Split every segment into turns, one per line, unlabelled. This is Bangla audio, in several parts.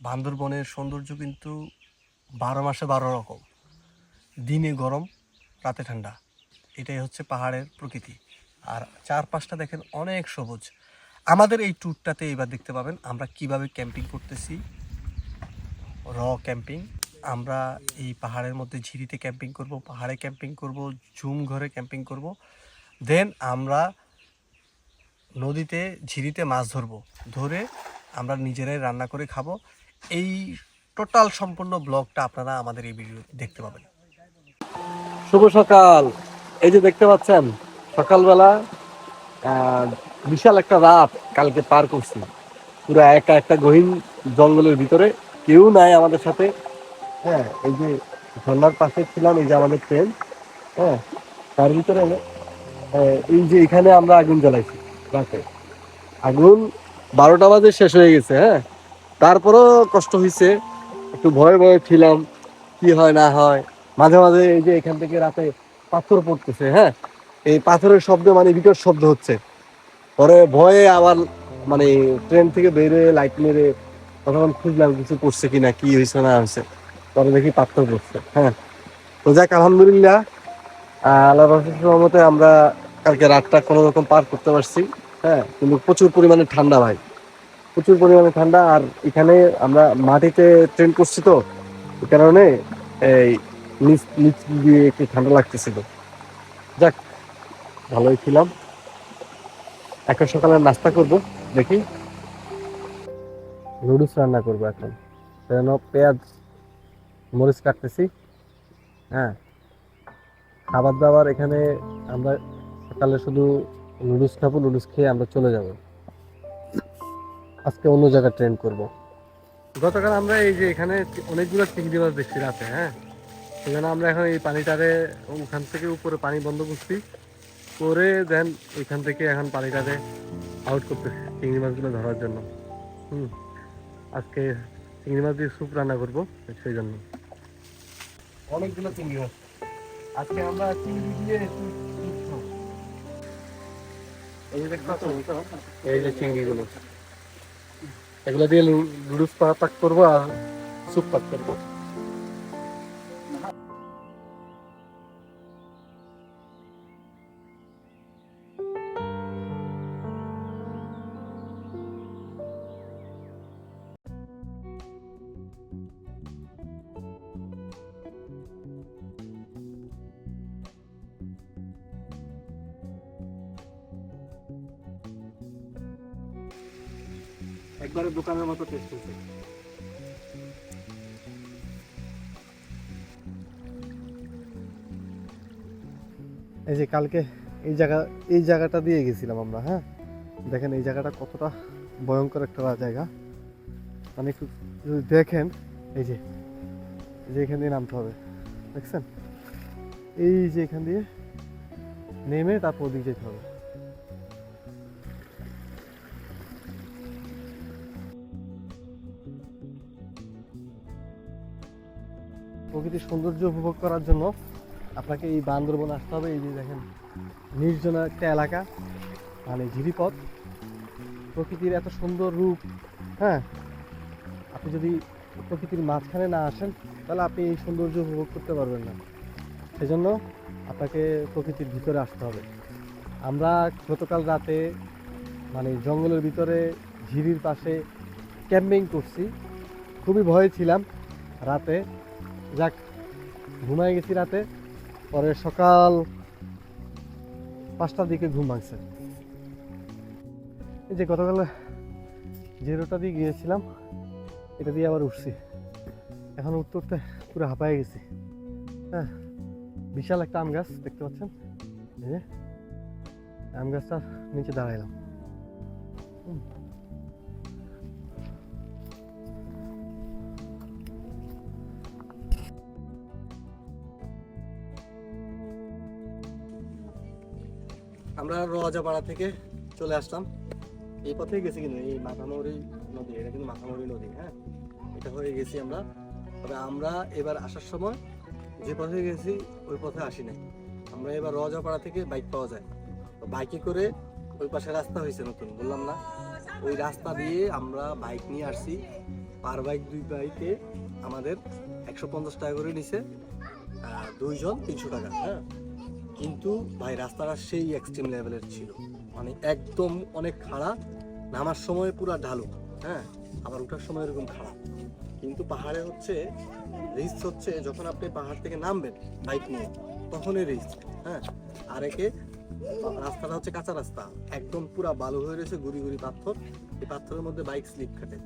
বান্দরবনের সৌন্দর্য কিন্তু বারো মাসে বারো রকম। দিনে গরম, রাতে ঠান্ডা। এটাই হচ্ছে পাহাড়ের প্রকৃতি। আর চারপাশটা দেখেন অনেক সবুজ। আমাদের এই ট্যুরটাতে এবার দেখতে পাবেন আমরা কীভাবে ক্যাম্পিং করতেছি। র ক্যাম্পিং আমরা এই পাহাড়ের মধ্যে ঝিরিতে ক্যাম্পিং করব, পাহাড়ে ক্যাম্পিং করব, ঝুম ঘরে ক্যাম্পিং করব। দেন আমরা নদীতে, ঝিরিতে মাছ ধরবো। ধরে আমরা নিজেরাই রান্না করে খাব। এই টোটাল সম্পূর্ণ ব্লগটা আপনারা আমাদের এই ভিডিও দেখতে পাবেন। শুভ সকাল। এই যে দেখতে পাচ্ছেন, সকালবেলা বিশাল একটা রাত কালকে পার করছি। পুরো একা একটা গহীন জঙ্গলের ভিতরে কেউ নাই আমাদের সাথে। হ্যাঁ এই যে ঝর্ণার পাশে ছিলাম, এই যে আমাদের ট্রেন হ্যাঁ তার ভিতরে এই যে এখানে আমরা আগুন জ্বালাইছি রাতে। আগুন বারোটা বাজে শেষ হয়ে গেছে হ্যাঁ। তারপরও কষ্ট হয়েছে একটু ভয়ে ভয়ে ছিলাম, কি হয় না হয়। মাঝে মাঝে এই যে এখান থেকে রাতে পাথর পড়তেছে হ্যাঁ? এই পাথরের শব্দ মানে বিকট শব্দ হচ্ছে। পরে ভয়ে আবার মানে ট্রেন থেকে বেরিয়ে লাইট মেরে তখন খুঁজলাম কিছু করছে কিনা, কি হয়েছে না হয়েছে পরে দেখি পাথর পড়ছে হ্যাঁ? তো যাক, আলহামদুলিল্লাহ। আল্লাহ মতে আমরা কালকে রাতটা কোনো রকম পার করতে পারছি হ্যাঁ? কিন্তু প্রচুর পরিমাণে ঠান্ডা ভাই। প্রচুর পরিমাণে ঠান্ডা, আর এখানে আমরা মাটিতে ট্রেন করছি তো কারণে এই নিচ নিচ দিয়ে একটু ঠান্ডা লাগতেছিল। যাক, ভালোই ছিলাম। এখন সকালে নাস্তা করব, দেখি। নুডলস রান্না করব এখন। সেজন্য পেঁয়াজ, মরিচ কাটতেছি। হ্যাঁ। খাবার দাবার এখানে আমরা সকালে শুধু নুডলস খাব, নুডলস খেয়ে আমরা চলে যাব। আজকে অন্য জায়গায় ট্রেন করব। গতকাল আমরা এই যে এখানে অনেকগুলো চিংড়ি মাছ দেখছি রাতে হ্যাঁ? সেজন্য আমরা এখন এই পানিটারে ওখান থেকে উপরে পানি বন্ধ করছি। করে দেন এখান থেকে এখন পানিটারে আউট করতেছি চিংড়ি মাছগুলো ধরার জন্য। হুম আজকে চিংড়ি মাছ দিয়ে স্যুপ রান্না করব সেই জন্য। অনেকগুলো চিংড়ি মাছ। আজকে আমরা চিংড়ি দিয়ে এই যে চিংড়িগুলো। এগুলো দিয়ে লুডুস পাক করব আর স্যুপ পাক করব। একবারে দোকানের মতো টেস্ট হয়েছে। এই যে কালকে এই জায়গা, এই জায়গাটা দিয়ে গেছিলাম আমরা হ্যাঁ? দেখেন এই জায়গাটা কতটা ভয়ঙ্কর একটা জায়গা। মানে একটু যদি দেখেন, এই যে যে এখান দিয়ে নামতে হবে, দেখছেন? এই যে এখান দিয়ে নেমে তারপর ওদিকে যেতে হবে। প্রকৃতির সৌন্দর্য উপভোগ করার জন্য আপনাকে এই বান্দরবন আসতে হবে। এই যে দেখেন, নির্জন একটা এলাকা মানে ঝিরিপথ। প্রকৃতির এত সুন্দর রূপ হ্যাঁ? আপনি যদি প্রকৃতির মাঝখানে না আসেন, তাহলে আপনি এই সৌন্দর্য উপভোগ করতে পারবেন না। সেজন্য আপনাকে প্রকৃতির ভিতরে আসতে হবে। আমরা গতকাল রাতে মানে জঙ্গলের ভিতরে, ঝিরির পাশে ক্যাম্পিং করছি। খুবই ভয়ে ছিলাম রাতে। যাক, ঘুমাই গেছি রাতে। পরে সকাল পাঁচটার দিকে ঘুম ভাঙছে। এই যে গতকাল জিরোটা দিয়ে গিয়েছিলাম, এটা দিয়ে আবার উঠছি। এখন উঠতে উঠতে পুরো হাঁপায়ে গেছি। হ্যাঁ বিশাল একটা আম গাছ, দেখতে পাচ্ছেন? এই যে, আম গাছটার নিচে দাঁড়াইলাম। হুম। আমরা রজাপাড়া থেকে চলে আসলাম। এই পথেই গেছি কিন্তু, এই মাথামৌরি নদী, এটা কিন্তু মাথামৌরি নদী হ্যাঁ? এটা হয়ে গেছি আমরা। তবে আমরা এবার আসার সময় যে পথে গেছি, ওই পথে আসি নাই। আমরা এবার রজাপাড়া থেকে বাইক পাওয়া যায়। বাইকে করে ওই পাশে রাস্তা হয়েছে নতুন, বললাম না? ওই রাস্তা দিয়ে আমরা বাইক নিয়ে আসছি। পার বাইক, দুই বাইকে আমাদের একশো পঞ্চাশ টাকা করে নিছে দুইজন তিনশো টাকা হ্যাঁ? কিন্তু ভাই, রাস্তাটা সেই এক্সট্রিম লেভেলের ছিল। মানে একদম অনেক খাড়া, নামার সময় পুরো ঢালু হ্যাঁ? আবার ওঠার সময় এরকম খাড়া। কিন্তু পাহাড়ে হচ্ছে রিস্ক হচ্ছে যখন আপনি পাহাড় থেকে নামবেন বাইক নিয়ে, তখনই রিস্ক হ্যাঁ? আর একে, রাস্তাটা হচ্ছে কাঁচা রাস্তা। একদম পুরা বালু হয়ে রয়েছে, গুড়ি গুড়ি পাথর। এই পাথরের মধ্যে বাইক স্লিপ খাটে।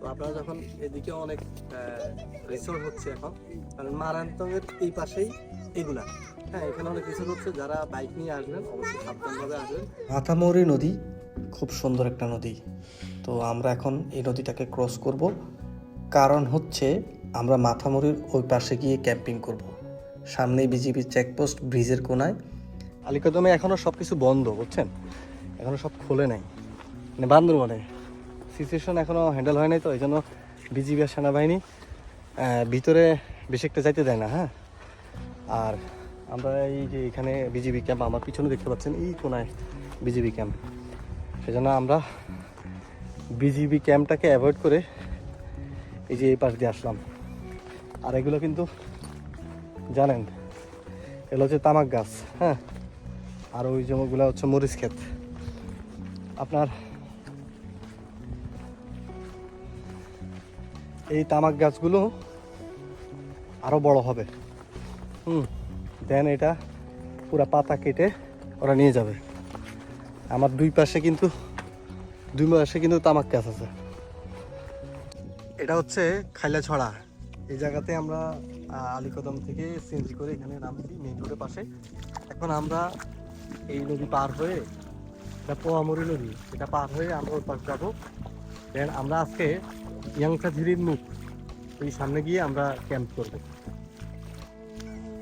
তো আপনারা যখন এদিকে অনেক রিসোর্ট হচ্ছে এখন কারণ মারান্তঙ্গের এই পাশেই এগুলা। হ্যাঁ এখানে অনেক রিসোর্ট হচ্ছে যারা বাইক নিয়ে আসবেন অবশ্যই সাবধানভাবে আসবেন।
মাথামৌরি নদী খুব সুন্দর একটা নদী। তো আমরা এখন এই নদীটাকে ক্রস করব। কারণ হচ্ছে আমরা মাথামুড়ির ওই পাশে গিয়ে ক্যাম্পিং করব। সামনেই বিজিবি চেকপোস্ট ব্রিজের কোনায়।
আলিকদমে এখনও সব কিছু বন্ধ বুঝছেন? এখনও সব খোলে নাই। মানে বান্দরবনে। সিচুয়েশন এখনও হ্যান্ডেল হয় নাই তো এই জন্য বিজিবি আর সেনাবাহিনী ভিতরে বেশি একটা যাইতে দেয় না হ্যাঁ? আর আমরা এই যে এখানে বিজিবি ক্যাম্প, আমার পিছনে দেখতে পাচ্ছেন এই কোনায় বিজিবি ক্যাম্প। সেজন্য আমরা বিজিবি ক্যাম্পটাকে অ্যাভয়েড করে এই যে এই পাশ দিয়ে আসলাম। আর এগুলো কিন্তু জানেন, এগুলো হচ্ছে তামাক গাছ হ্যাঁ? আর ওই জমিগুলো হচ্ছে মরিচ ক্ষেত। আপনার এই তামাক গাছগুলো আরও বড় হবে। হুম। দেন এটা পুরা পাতা কেটে ওরা নিয়ে যাবে। আমার দুই পাশে কিন্তু, দুই পাশে কিন্তু তামাক গাছ আছে। এটা হচ্ছে খাইলা ছড়া এই জায়গাতে আমরা আলীকদম থেকে সিএনজি করে এখানে নামছি মেইন রোডের পাশে। এখন আমরা এই নদী পার হয়ে, এটা পোয়ামুড়ি নদী, এটা পার হয়ে আমরা ওর পাশ যাব। দেন আমরা আজকে ইয়াংসা ঝিরির মুখ ওই সামনে গিয়ে আমরা ক্যাম্প করব।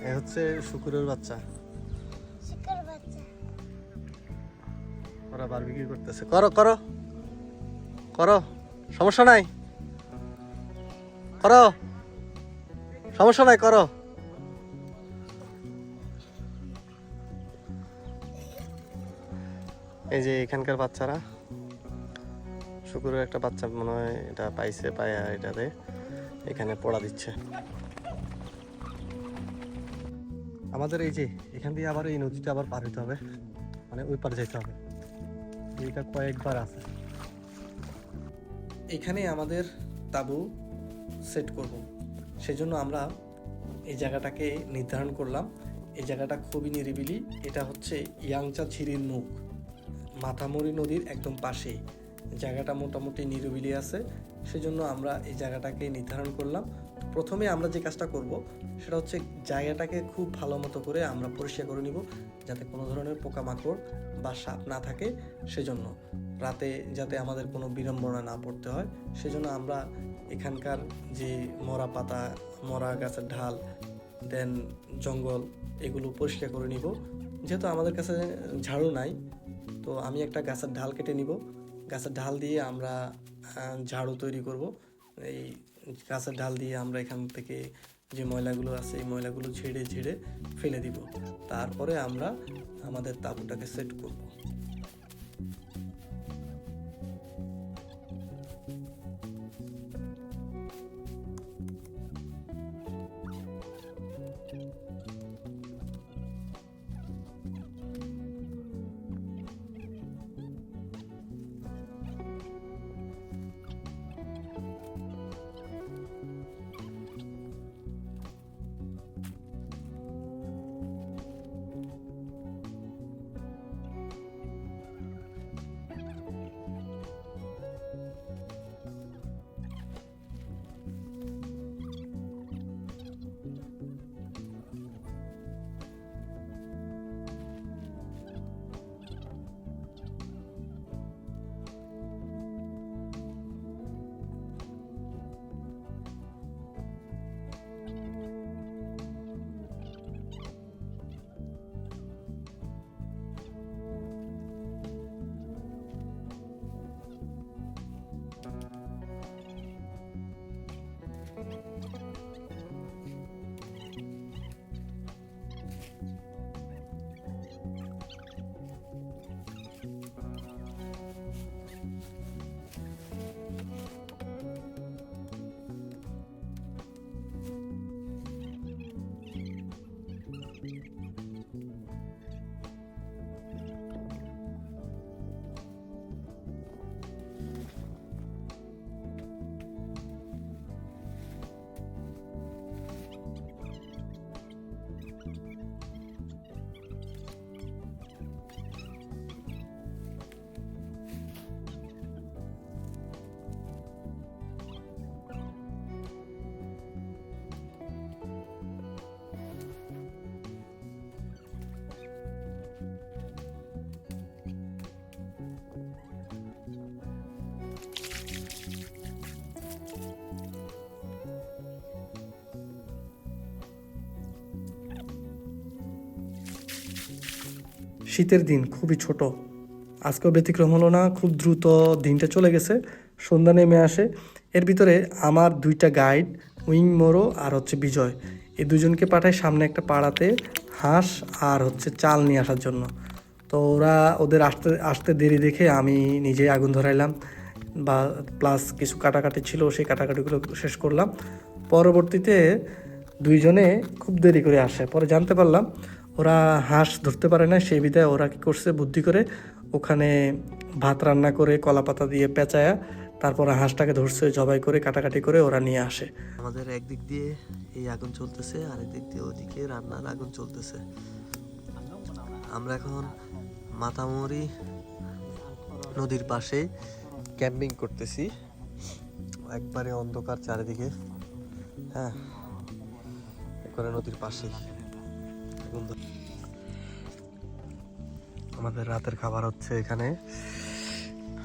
এ হচ্ছে শুকুরের বাচ্চা। ওরা বারবিকিউ করতেছে। করো করো। করো। সমস্যা নাই? করো। সমস্যা নাই করো। এই যে এখানকার বাচ্চারা শুকুরের একটা বাচ্চা মনে হয় এটা পাইছে পায়া এটাতে এখানে পড়া দিচ্ছে। আমাদের এই যে, এখান দিয়ে আবার এই নদীটা আবার পার হইতে হবে। মানে ওই পার যেতে হবে। এইটা কয়েকবার আছে।
এখানে আমাদের তাবু সেট করব। সেজন্য আমরা এই জায়গাটাকে নির্ধারণ করলাম। এই জায়গাটা খুবই নিরিবিলি। এটা হচ্ছে ইয়াংচা ঝিরির মুখ। মাথামরি নদীর একদম পাশেই জায়গাটা মোটামুটি নিরিবিলি আছে। সেজন্য আমরা এই জায়গাটাকে নির্ধারণ করলাম। প্রথমে আমরা যে কাজটা করব, সেটা হচ্ছে জায়গাটাকে খুব ভালো মতো করে আমরা পরিষ্কার করে নিব, যাতে কোনো ধরনের পোকামাকড়, বা সাপ না থাকে, সেজন্য। রাতে যাতে আমাদের কোনো বিড়ম্বনা না পড়তে হয়, সেজন্য আমরা এখানকার যে মরা পাতা, মরা গাছের ঢাল, দেন জঙ্গল, এগুলো পরিষ্কার করে নিব। যেহেতু আমাদের কাছে ঝাড়ু নাই, তো আমি একটা গাছের ঢাল কেটে নিব। গাছের ঢাল দিয়ে আমরা ঝাড়ু তৈরি করব। এই গাছের ডাল দিয়ে আমরা এখান থেকে যে ময়লাগুলো আছে, এই ময়লাগুলো ঝেড়ে ঝেড়ে ফেলে দিব। তারপরে আমরা আমাদের তাঁবুটাকে সেট করব। শীতের দিন খুবই ছোট। আজকেও ব্যতিক্রম হলো না, খুব দ্রুত দিনটা চলে গেছে, সন্ধ্যা নেমে আসে। এর ভিতরে আমার দুইটা গাইড, উইং মোরো আর হচ্ছে বিজয়। এই দুজনকে পাঠায় সামনে একটা পাড়াতে হাঁস আর হচ্ছে চাল নিয়ে আসার জন্য। তো ওরা ওদের আসতে আসতে দেরি দেখে আমি নিজেই আগুন ধরাইলাম বা প্লাস কিছু কাটাকাটি ছিল, সেই কাটাকাটিগুলো শেষ করলাম। পরবর্তীতে দুইজনে খুব দেরি করে আসে, পরে জানতে পারলাম ওরা হাঁস ধরতে পারে না, সেই বিধায় ওরা কি করছে, বুদ্ধি করে ওখানে ভাত রান্না করে কলা পাতা দিয়ে পেঁচায়া তারপরে হাঁসটাকে ধরছে, জবাই করে, কাটাকাটি করে ওরা নিয়ে আসে।
আমাদের একদিক দিয়ে এই আগুন চলতেছে, আর একদিক দিয়ে ওদিকে রান্নার আগুন চলতেছে। আমরা এখন মাতামরি নদীর পাশে ক্যাম্পিং করতেছি। একবারে অন্ধকার চারিদিকে। হ্যাঁ একবারে নদীর পাশে আমাদের রাতের খাবার হচ্ছে এখানে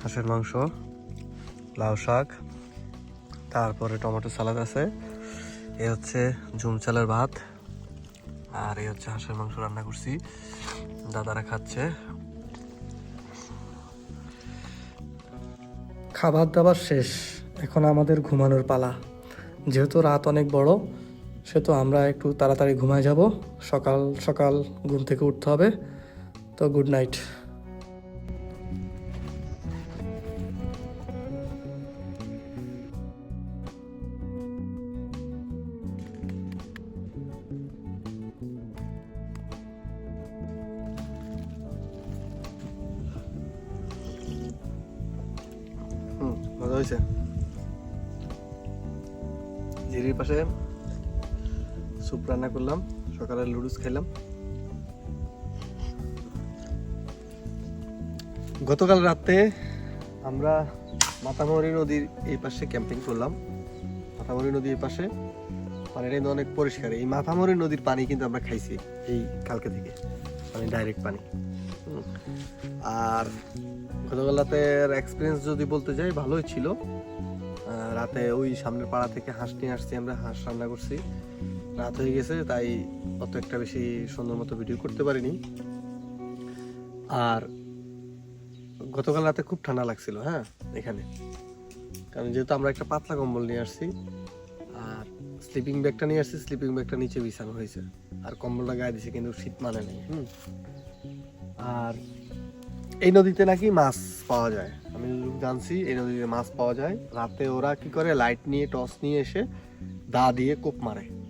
হাঁসের মাংস, লাউ শাক, তারপরে টমেটো সালাদ আছে। এ হচ্ছে ঝুম চালের ভাত, আর এই হচ্ছে হাঁসের মাংস রান্না করছি। দাদারা খাচ্ছে।
খাবার দাবার শেষ। এখন আমাদের ঘুমানোর পালা। যেহেতু রাত অনেক বড় সেহেতু আমরা একটু তাড়াতাড়ি ঘুমায় যাব। সকাল সকাল ঘুম থেকে উঠতে হবে। তো গুড নাইট
সকালে লুডুস খেলাম। গতকাল রাতে আমরা মাতামরি নদীর এই পাশে ক্যাম্পিং করলাম। মাতামরি নদীর পাশে। পানিটা কিন্তু অনেক পরিষ্কার। এই মাথামরি নদীর পানি কিন্তু আমরা খাইছি এই কালকে থেকে। মানে ডাইরেক্ট পানি। আর গতকাল রাতের এক্সপিরিয়েন্স যদি বলতে যাই, ভালোই ছিল। রাতে ওই সামনের পাড়া থেকে হাঁস নিয়ে আসছি আমরা। হাঁস রান্না করছি। রাত হয়ে গেছে, তাই অত একটা বেশি সুন্দর মতো ভিডিও করতে পারিনি। আর গতকাল রাতে খুব ঠান্ডা লাগছিল হ্যাঁ এখানে। কারণ যেহেতু আমরা একটা পাতলা কম্বল নিয়ে আসছি, আর স্লিপিং ব্যাগটা নিয়ে আসছি স্লিপিং ব্যাগটা নিচে বিছানো হয়েছে। আর কম্বলটা গায়ে দিছে, কিন্তু শীত মানে নেই, হুম। আর এই নদীতে নাকি মাছ পাওয়া যায়। আমি জানছি, এই নদীতে মাছ পাওয়া যায়। রাতে ওরা কি করে লাইট নিয়ে টর্চ নিয়ে এসে দা দিয়ে কোপ মারে।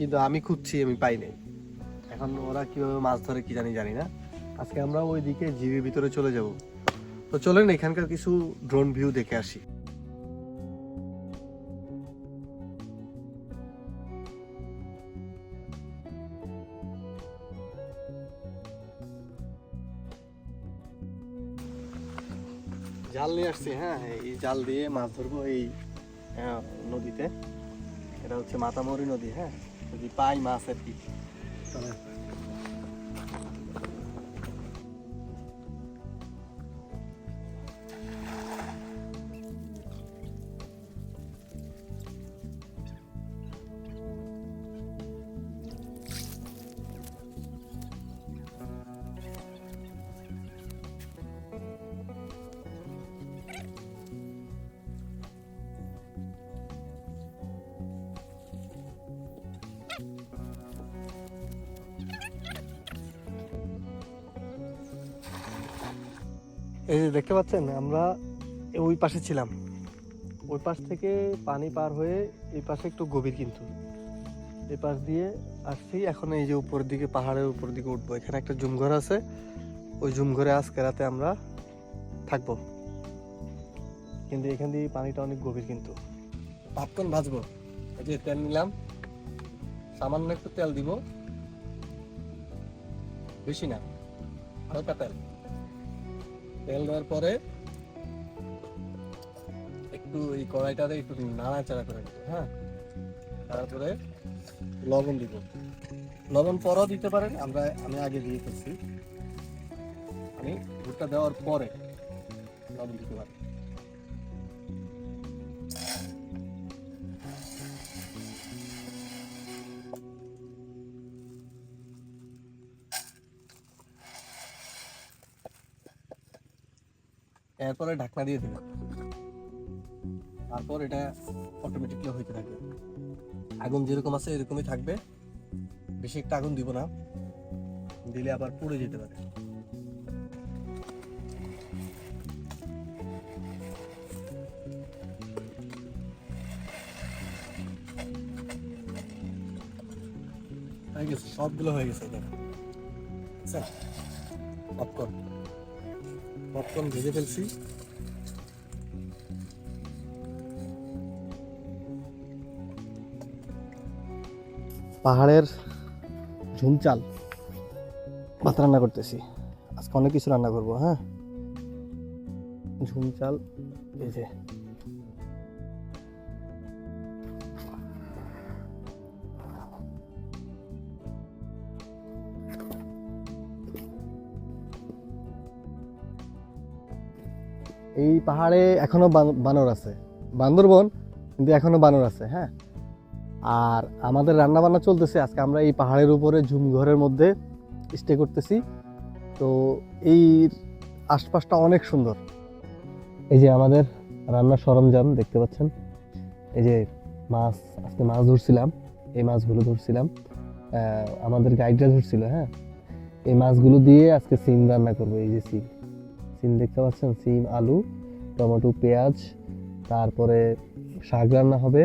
কিন্তু আমি খুঁজছি, আমি পাই নাই এখন ওরা কীভাবে মাছ ধরে কি জানি জানি না। আজকে আমরা ওই দিকে ঝিরির ভিতরে চলে যাব। তো চলেন, এখানকার কিছু ড্রোন ভিউ দেখে আসি। জাল নিয়ে আসছি হ্যাঁ এই জাল দিয়ে মাছ ধরবো এই নদীতে। এটা হচ্ছে মাতামরি নদী হ্যাঁ। যদি পাই মাছ আর কি দেখতে পাচ্ছেন, আমরা ওই পাশে ছিলাম। ওই পাশ থেকে পানি পার হয়ে এই পাশে একটু গভীর কিন্তু। এই পাশ দিয়ে আসছি, এখন এই যে উপরের দিকে, পাহাড়ের উপর দিকে উঠবো। এখানে একটা জুমঘর আছে। ওই জুমঘরে আজকে রাতে আমরা থাকব। কিন্তু এখান দিয়ে পানিটা অনেক গভীর কিন্তু। পাপকন ভাজবো। এই যে তেল নিলাম। সামান্য একটু তেল দিব। বেশি না, হালকা তেল। তেল দেওয়ার পরে একটু এই কড়াইটাতে একটু নাড়াচাড়া করে নিতে হ্যাঁ? তারপরে লবণ দিব। লবণ পরও দিতে পারেন, আমরা, আমি আগে দিয়ে আমি ভুট্টা দেওয়ার পরে লবণ দিতে পারি এরপরে ঢাকনা দিয়ে দেবেন তারপর এটা অটোমেটিকলি হইতে থাকবে আগুন যেরকম আছে এরকমই থাকবে। বেশি একটা আগুন দিব না। দিলে আবার পুড়ে যেতে পারে। সবগুলো হয়ে গেছে এটা পপকর্ন পপকর্ন ভেজে ফেলছি। পাহাড়ের ঝুমচাল ভাত রান্না করতেছি। আজকে অনেক কিছু রান্না করব হ্যাঁ? ঝুমচাল, এই যে এই পাহাড়ে এখনও বান- বানর আছে। বান্দরবন, কিন্তু এখনও বানর আছে হ্যাঁ? আর আমাদের রান্না বান্না চলতেছে, আজকে আমরা এই পাহাড়ের উপরে ঝুম ঘরের মধ্যে স্টে করতেছি। তো এই আশপাশটা অনেক সুন্দর। এই যে আমাদের রান্নার সরঞ্জাম দেখতে পাচ্ছেন। এই যে মাছ, আজকে মাছ ধরছিলাম, এই মাছগুলো ধরছিলাম। আমাদের গাইডরা ধরছিল হ্যাঁ? এই মাছগুলো দিয়ে আজকে সিম রান্না করব, এই যে সিম। সিম দেখতে পাচ্ছেন? সিম, আলু টমেটো, পেঁয়াজ, তারপরে শাক রান্না হবে,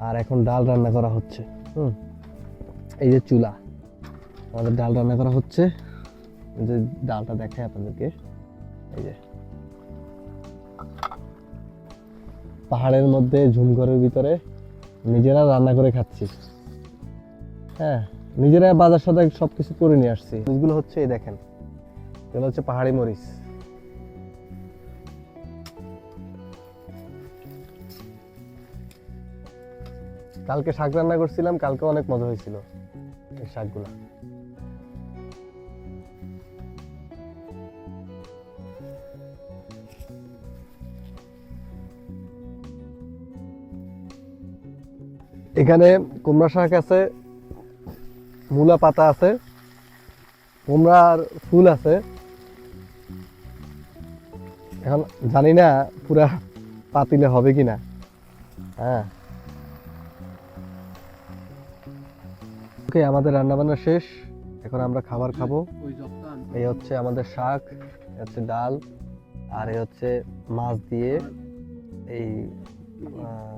আর এখন ডাল রান্না করা হচ্ছে, হুম? এই যে চুলা, আমাদের ডাল রান্না করা হচ্ছে। যে ডালটা দেখায় আপনাদেরকে। এই যে। পাহাড়ের মধ্যে ঝুমঘরের ভিতরে নিজেরা রান্না করে খাচ্ছি। হ্যাঁ নিজেরা বাজার সাথে সব কিছু করে নিয়ে আসছি। এগুলো হচ্ছে এই দেখেন, এগুলো হচ্ছে পাহাড়ি মরিচ। কালকে শাক রান্না করছিলাম, কালকে অনেক মজা হয়েছিল এই শাকগুলা। এখানে কুমড়া শাক আছে, মূলা পাতা আছে কুমড়ার ফুল আছে। এখন জানি না পুরা পাতিলে হবে কিনা। হ্যাঁ। ওকে আমাদের রান্না বান্না শেষ। এখন আমরা খাবার খাব। এই হচ্ছে আমাদের শাক হচ্ছে ডাল আর এই হচ্ছে মাছ দিয়ে এই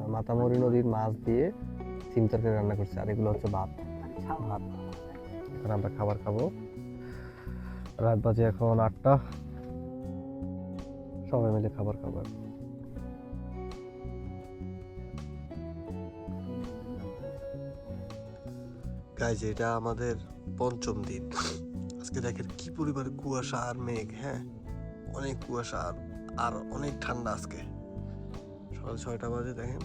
মাতামরি নদীর মাছ দিয়ে সিম তরকারি রান্না করছে। আর এগুলো হচ্ছে ভাত। ভাত। এখন আমরা খাবার খাব। রাত বাজে এখন আটটা। সবাই মিলে খাবার খাব। গাইজ এটা আমাদের পঞ্চম দিন। আজকে দেখেন কি পরিমাণে কুয়াশা আর মেঘ হ্যাঁ? অনেক কুয়াশা আর আর অনেক ঠান্ডা আজকে। সকাল ছয়টা বাজে দেখেন,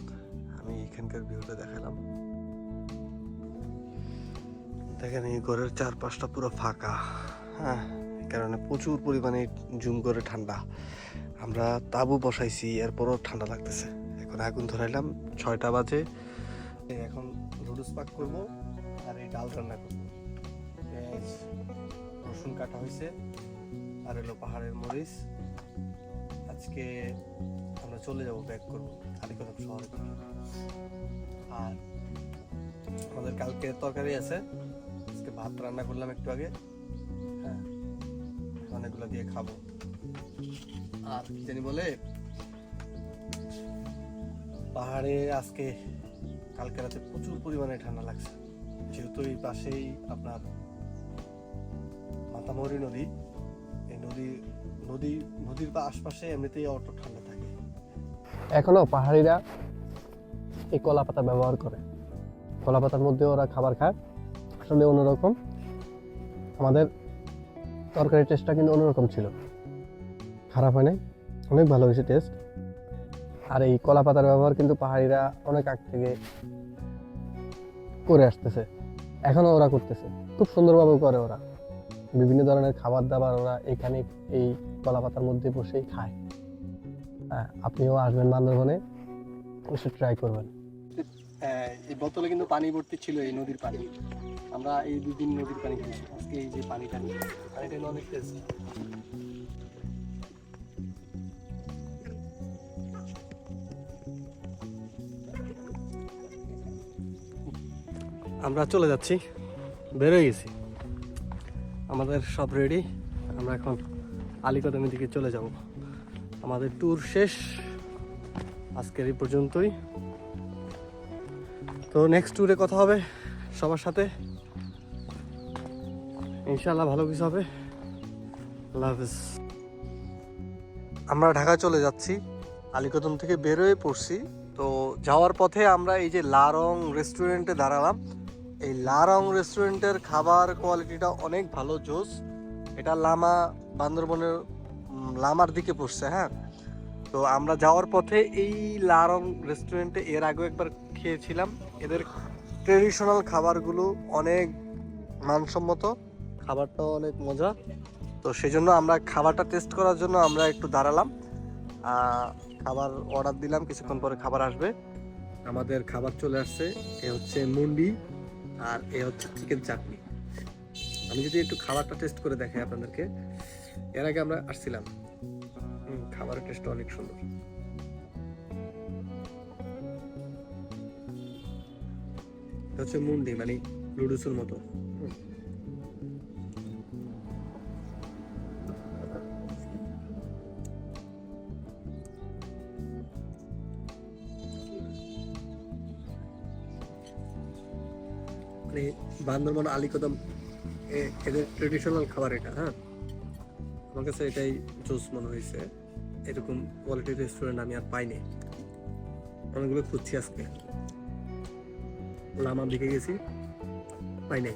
আমি এখানকার ভিউটা দেখালাম। দেখেন এই ঘরের চারপাশটা পুরো ফাঁকা হ্যাঁ? কারণে প্রচুর পরিমাণে জুম করে ঠান্ডা। আমরা তাবু বসাইছি, এরপরও ঠান্ডা লাগতেছে। এখন আগুন ধরাইলাম, ছয়টা বাজে। এখন নুডলস পাক করব। ডাল রান্না করব। পেঁয়াজ, রসুন কাটা হয়েছে, আর এলো পাহাড়ের মরিচ। আজকে আমরা চলে যাব ব্যাক করব কালীকদম শহরে। আর আমাদের কালকে তরকারি আছে। আজকে ভাত রান্না করলাম একটু আগে। হ্যাঁ অনেকগুলো দিয়ে খাব। আর কি জানি বলে, পাহাড়ে আজকে কালকে রাতে প্রচুর পরিমাণে ঠান্ডা লাগছে। যেহেতু এই পাশেই আপনার মাতামরি নদী, এই নদী নদী, নদীর বা আশপাশে এমনিতেই অটো ঠান্ডা থাকে। এখনও পাহাড়িরা এই কলা পাতা ব্যবহার করে। কলা পাতার মধ্যে ওরা খাবার খায়, আসলে অন্যরকম। আমাদের তরকারি টেস্টটা কিন্তু অন্যরকম ছিল। খারাপ হয় নাই অনেক ভালো হয়েছে টেস্ট আর এই কলা পাতার ব্যবহার কিন্তু পাহাড়িরা অনেক আগ থেকে করে আসতেছে। এখনও ওরা করতেছে। খুব সুন্দরভাবে করে ওরা। বিভিন্ন ধরনের খাবার দাবার ওরা এখানে এই কলাপাতার মধ্যে বসেই খায়। হ্যাঁ আপনিও আসবেন বান্দরবনে এসে ট্রাই করবেন। এই বোতলে কিন্তু পানি ভর্তি ছিল এই নদীর পানি। আমরা এই দুদিন নদীর পানি খেয়েছি। আজকে এই যে পানিটা পানিটা অনেক টেস্ট আমরা চলে যাচ্ছি। বেরোয় গেছি। আমাদের সব রেডি আমরা এখন আলিকদমের দিকে চলে যাব। আমাদের ট্যুর শেষ। আজকের এই পর্যন্তই। তো নেক্সট ট্যুরে কথা হবে সবার সাথে। ইনশাল্লাহ ভালো কিছু হবে। হাফিজ। আমরা ঢাকা চলে যাচ্ছি। আলিকদম থেকে বেরোয় পড়ছি। তো যাওয়ার পথে আমরা এই যে লারং রেস্টুরেন্টে দাঁড়ালাম। এই লারং রেস্টুরেন্টের খাবার কোয়ালিটিটা অনেক ভালো, জোস। এটা লামা বান্দরবনের লামার দিকে পড়ছে হ্যাঁ। তো আমরা যাওয়ার পথে এই লারং রেস্টুরেন্টে এর আগেও একবার খেয়েছিলাম। এদের ট্রেডিশনাল খাবারগুলো অনেক মানসম্মত, খাবারটাও অনেক মজা। তো সেই জন্য আমরা খাবারটা টেস্ট করার জন্য আমরা একটু দাঁড়ালাম। খাবার অর্ডার দিলাম, কিছুক্ষণ পরে খাবার আসবে। আমাদের খাবার চলে আসছে, এ হচ্ছে মুন্ডি। আর এ হচ্ছে চিকেন চাটনি। আমি যদি একটু খাবারটা টেস্ট করে দেখাই আপনাদেরকে। এর আগে আমরা আসছিলাম। খাবারের টেস্ট অনেক সুন্দর। হচ্ছে মুন্ডি মানে লুডুসের মতো। বান্দরবান, আলিকদম কদম এদের ট্রেডিশনাল খাবার এটা হ্যাঁ? আমার কাছে এটাই জোস মনে হয়েছে। এরকম কোয়ালিটি রেস্টুরেন্ট আমি আর পাইনি। অনেকগুলো খুঁজছি আজকে। লামার দিকে গেছি পাইনি